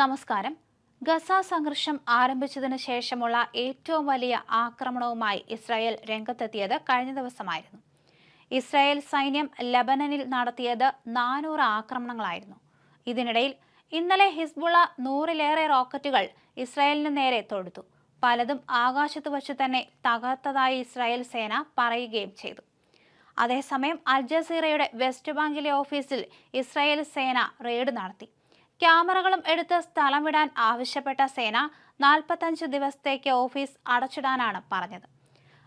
നമസ്കാരം. ഗസ സംഘർഷം ആരംഭിച്ചതിന് ശേഷമുള്ള ഏറ്റവും വലിയ ആക്രമണവുമായി ഇസ്രായേൽ രംഗത്തെത്തിയത് കഴിഞ്ഞ ദിവസമായിരുന്നു. ഇസ്രായേൽ സൈന്യം ലബനനിൽ നടത്തിയത് നാനൂറ് ആക്രമണങ്ങളായിരുന്നു. ഇതിനിടയിൽ ഇന്നലെ ഹിസ്ബുള നൂറിലേറെ റോക്കറ്റുകൾ ഇസ്രായേലിന് നേരെ തൊടുത്തു. പലതും ആകാശത്ത് വച്ച് തന്നെ തകർത്തതായി ഇസ്രായേൽ സേന പറയുകയും ചെയ്തു. അതേസമയം അൽ ജസീറയുടെ വെസ്റ്റ് ബാങ്കിലെ ഓഫീസിൽ ഇസ്രായേൽ സേന റെയ്ഡ് നടത്തി. ക്യാമറകളും എടുത്ത് സ്ഥലം വിടാൻ ആവശ്യപ്പെട്ട സേന നാൽപ്പത്തഞ്ച് ദിവസത്തേക്ക് ഓഫീസ് അടച്ചിടാനാണ് പറഞ്ഞത്.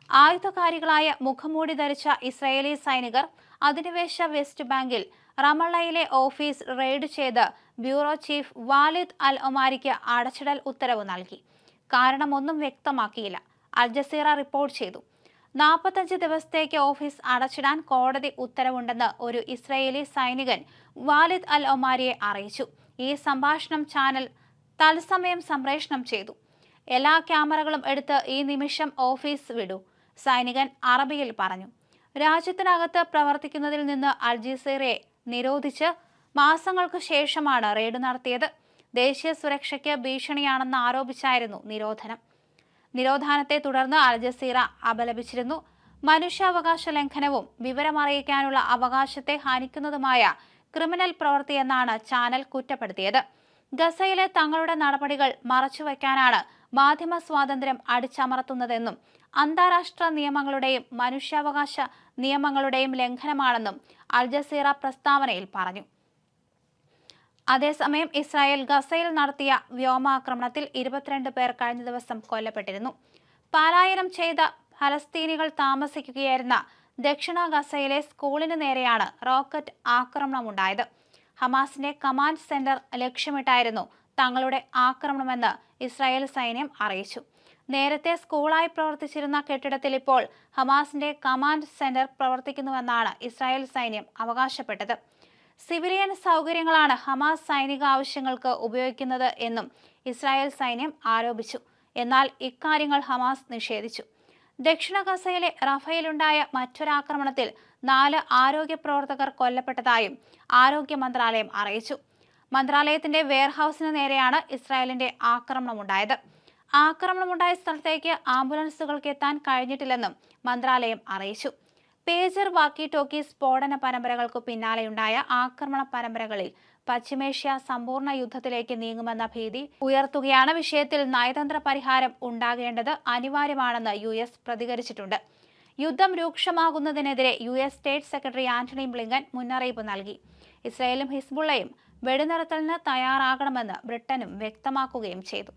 ആയുധകാരികളായ മുഖംമൂടി ധരിച്ച ഇസ്രയേലി സൈനികർ അധിനിവേശ വെസ്റ്റ് ബാങ്കിൽ റമള്ളയിലെ ഓഫീസ് റെയ്ഡ് ചെയ്ത് ബ്യൂറോ ചീഫ് വാലിദ് അൽ ഒമാരിക്ക് അടച്ചിടൽ ഉത്തരവ് നൽകി. കാരണമൊന്നും വ്യക്തമാക്കിയില്ല. അൽ ജസീറ റിപ്പോർട്ട് ചെയ്തു. നാൽപ്പത്തഞ്ച് ദിവസത്തേക്ക് ഓഫീസ് അടച്ചിടാൻ കോടതി ഉത്തരവുണ്ടെന്ന് ഒരു ഇസ്രയേലി സൈനികൻ വാലിദ് അൽ ഒമാരിയെ അറിയിച്ചു. ഈ സംഭാഷണം ചാനൽ തത്സമയം സംപ്രേഷണം ചെയ്തു. എല്ലാ ക്യാമറകളും എടുത്ത് ഈ നിമിഷം ഓഫീസ് വിടൂ സൈനികൻ അറബിയിൽ പറഞ്ഞു. രാജ്യത്തിനകത്ത് പ്രവർത്തിക്കുന്നതിൽ നിന്ന് അൽജീസീറയെ നിരോധിച്ച് മാസങ്ങൾക്ക് ശേഷമാണ് റെയ്ഡ് നടത്തിയത്. ദേശീയ സുരക്ഷയ്ക്ക് ഭീഷണിയാണെന്ന് ആരോപിച്ചായിരുന്നു നിരോധനം. നിരോധാനത്തെ തുടർന്ന് അൽജസീറ അപലപിച്ചിരുന്നു. മനുഷ്യാവകാശ ലംഘനവും വിവരമറിയിക്കാനുള്ള അവകാശത്തെ ഹാനിക്കുന്നതുമായ ക്രിമിനൽ പ്രവൃത്തിയെന്നാണ് ചാനൽ കുറ്റപ്പെടുത്തിയത്. ഗസയിലെ തങ്ങളുടെ നടപടികൾ മറച്ചുവെക്കാനാണ് മാധ്യമ സ്വാതന്ത്ര്യം അടിച്ചമർത്തുന്നതെന്നും അന്താരാഷ്ട്ര നിയമങ്ങളുടെയും മനുഷ്യാവകാശ നിയമങ്ങളുടെയും ലംഘനമാണെന്നും അൽജസീറ പ്രസ്താവനയിൽ പറഞ്ഞു. അതേസമയം ഇസ്രായേൽ ഗസയിൽ നടത്തിയ വ്യോമാക്രമണത്തിൽ ഇരുപത്തിരണ്ട് പേർ കഴിഞ്ഞ ദിവസം കൊല്ലപ്പെട്ടിരുന്നു. പാലായനം ചെയ്ത ഫലസ്തീനികൾ താമസിക്കുകയായിരുന്ന ദക്ഷിണ ഗസയിലെ സ്കൂളിന് നേരെയാണ് റോക്കറ്റ് ആക്രമണമുണ്ടായത്. ഹമാസിന്റെ കമാൻഡ് സെന്റർ ലക്ഷ്യമിട്ടായിരുന്നു തങ്ങളുടെ ആക്രമണമെന്ന് ഇസ്രായേൽ സൈന്യം അറിയിച്ചു. നേരത്തെ സ്കൂളായി പ്രവർത്തിച്ചിരുന്ന കെട്ടിടത്തിൽ ഇപ്പോൾ ഹമാസിന്റെ കമാൻഡ് സെന്റർ പ്രവർത്തിക്കുന്നുവെന്നാണ് ഇസ്രായേൽ സൈന്യം അവകാശപ്പെട്ടത്. സിവിലിയൻ സൗകര്യങ്ങളാണ് ഹമാസ് സൈനിക ആവശ്യങ്ങൾക്ക് ഉപയോഗിക്കുന്നത് എന്നും ഇസ്രായേൽ സൈന്യം ആരോപിച്ചു. എന്നാൽ ഇക്കാര്യങ്ങൾ ഹമാസ് നിഷേധിച്ചു. ദക്ഷിണ ഗസയിലെ റഫയിലുണ്ടായ മറ്റൊരാക്രമണത്തിൽ നാല് ആരോഗ്യ പ്രവർത്തകർ കൊല്ലപ്പെട്ടതായും ആരോഗ്യ മന്ത്രാലയം അറിയിച്ചു. മന്ത്രാലയത്തിന്റെ വെയർഹൌസിന് നേരെയാണ് ഇസ്രായേലിന്റെ ആക്രമണമുണ്ടായത്. ആക്രമണമുണ്ടായ സ്ഥലത്തേക്ക് ആംബുലൻസുകൾക്ക് എത്താൻ കഴിഞ്ഞിട്ടില്ലെന്നും മന്ത്രാലയം അറിയിച്ചു. പേജർ വാക്കി ടോക്കി സ്ഫോടന പരമ്പരകൾക്കു പിന്നാലെയുണ്ടായ ആക്രമണ പരമ്പരകളിൽ പശ്ചിമേഷ്യ സമ്പൂർണ യുദ്ധത്തിലേക്ക് നീങ്ങുമെന്ന ഭീതി ഉയർത്തുകയാണ് വിഷയത്തിൽ നയതന്ത്ര പരിഹാരം ഉണ്ടാകേണ്ടത് അനിവാര്യമാണെന്ന് യു എസ് പ്രതികരിച്ചിട്ടുണ്ട്. യുദ്ധം രൂക്ഷമാകുന്നതിനെതിരെ U S state secretary Antony Blinken മുന്നറിയിപ്പ് നൽകി. ഇസ്രയേലും ഹിസ്ബുള്ളയും വെടിനിർത്തലിന് തയ്യാറാകണമെന്ന് ബ്രിട്ടനും വ്യക്തമാക്കുകയും ചെയ്തു.